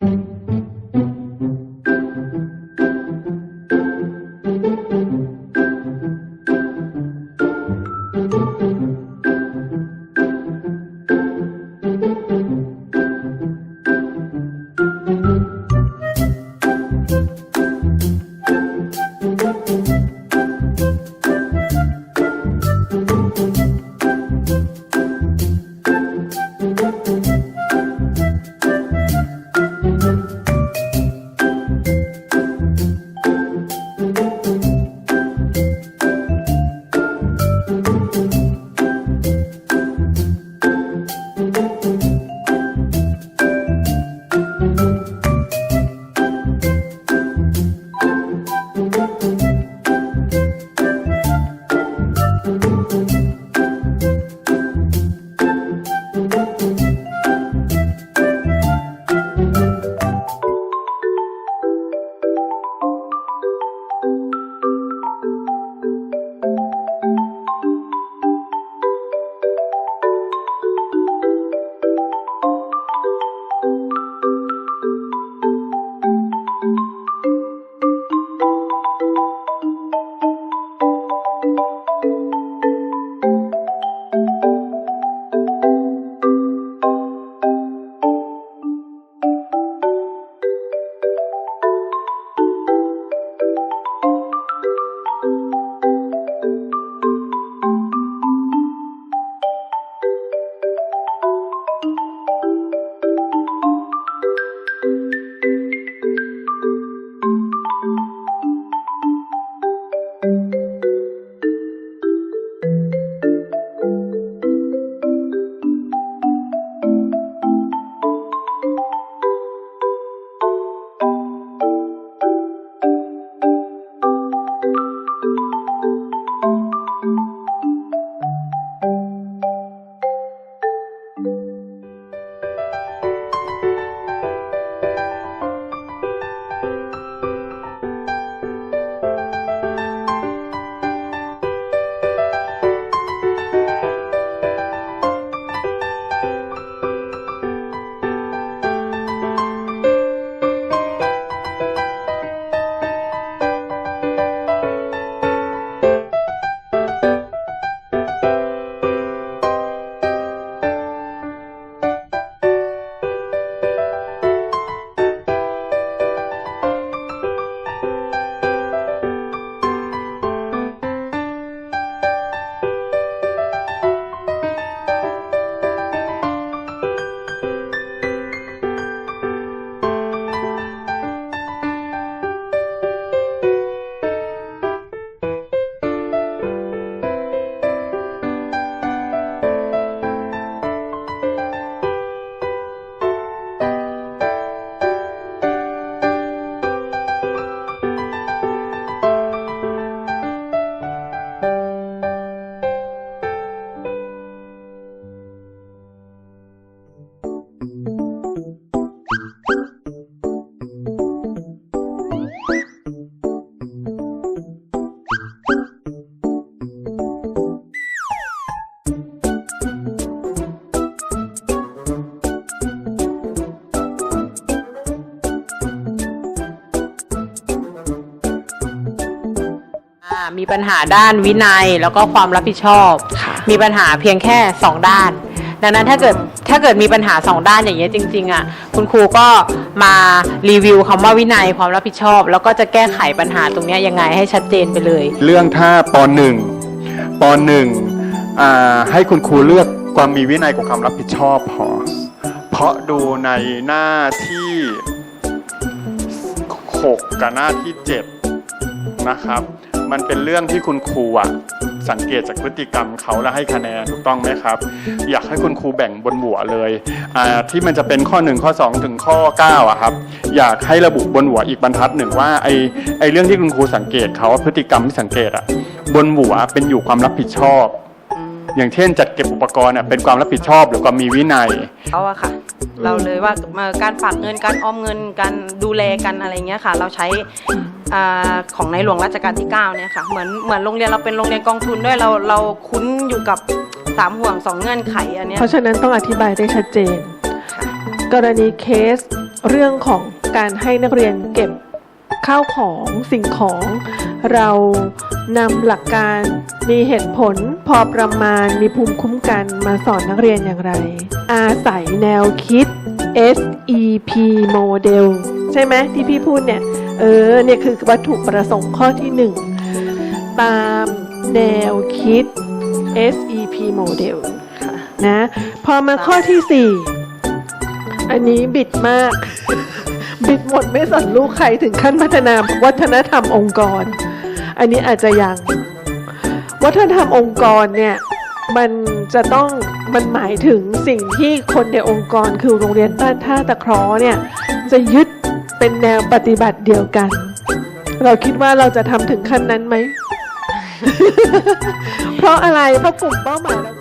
อ่า มีปัญหาด้านวินัยแล้วก็ความรับผิดชอบ ค่ะ มีปัญหาเพียงแค่ 2 ด้าน ดังนั้นถ้าเกิดถ้าเกิดมีปัญหา 2 ด้านอย่างเงี้ยจริงๆอะคุณครูก็มารีวิวคำว่าวินัยความรับผิดชอบ แล้วก็จะแก้ไขปัญหาตรงเนี้ยยังไงให้ชัดเจนไปเลย เรื่องถ้าปหนึ่งปหนึ่งอ่าให้คุณครูเลือกความมีวินัยกับความรับผิดชอบพอ เพราะดูในหน้าที่6กับหน้าที่ 7 นะครับ มันเป็นเรื่องที่คุณครูอะสังเกตจากพฤติกรรมเขาแล้วให้คะแนนถูกต้องไหมครับ อยากให้คุณครูแบ่งบนหัวเลยที่มันจะเป็นข้อ 1 ข้อ 2 ถึงข้อ9อะครับ อยากให้ระบุบนหัวอีกบรรทัดหนึ่งว่าไอไอเรื่องที่คุณครูสังเกตเขาว่าพฤติกรรมที่สังเกตอะบนหัวเป็นอยู่ความรับผิดชอบ อย่างเช่น จัดเก็บอุปกรณ์เป็นความรับผิดชอบหรือความมีวินัยเขาอะค่ะ เราเลยว่าการฝากเงินการออมเงินการดูแลกันอะไรเงี้ยค่ะ เราใช้ อของในหลวงรัชกาลที่9เนี่ยค่ะเหมือนเหมือนโรงเรียนเราเป็นโรงเรียนกองทุนด้วยเราเราคุ้นอยู่กับสามห่วงสองเงื่อนไขอันเนี้ยเพราะฉะนั้นต้องอธิบายได้ชัดเจน กรณีเคสเรื่องของการให้นักเรียนเก็บข้าวของสิ่งของเรานำหลักการมีเหตุผลพอประมาณมีภูมิคุ้มกันมาสอนนักเรียนอย่างไร อาศัยแนวคิด SEP model ใช่ไหมที่พี่พูดเนี่ย เออเนี่ยคือวัตถุประสงค์ข้อที่หนึ่งตามแนวคิด SEP model ค่ะนะพอมาข้อที่สี่อันนี้บิดมาก บิดหมดไม่สนลูกใครถึงขั้นพัฒนาวัฒนธรรมองค์กร อันนี้อาจจะยัง วัฒนธรรมองค์กรเนี่ยมันจะต้องมันหมายถึงสิ่งที่คนในองค์กรคือโรงเรียนต้านท่าตะคราะห์เนี่ยจะยึด เป็นแนวปฏิบัติเดียวกัน เราคิดว่าเราจะทำถึงขั้นนั้นไหม เพราะอะไรเพราะกลุ่มเป้าหมายเรา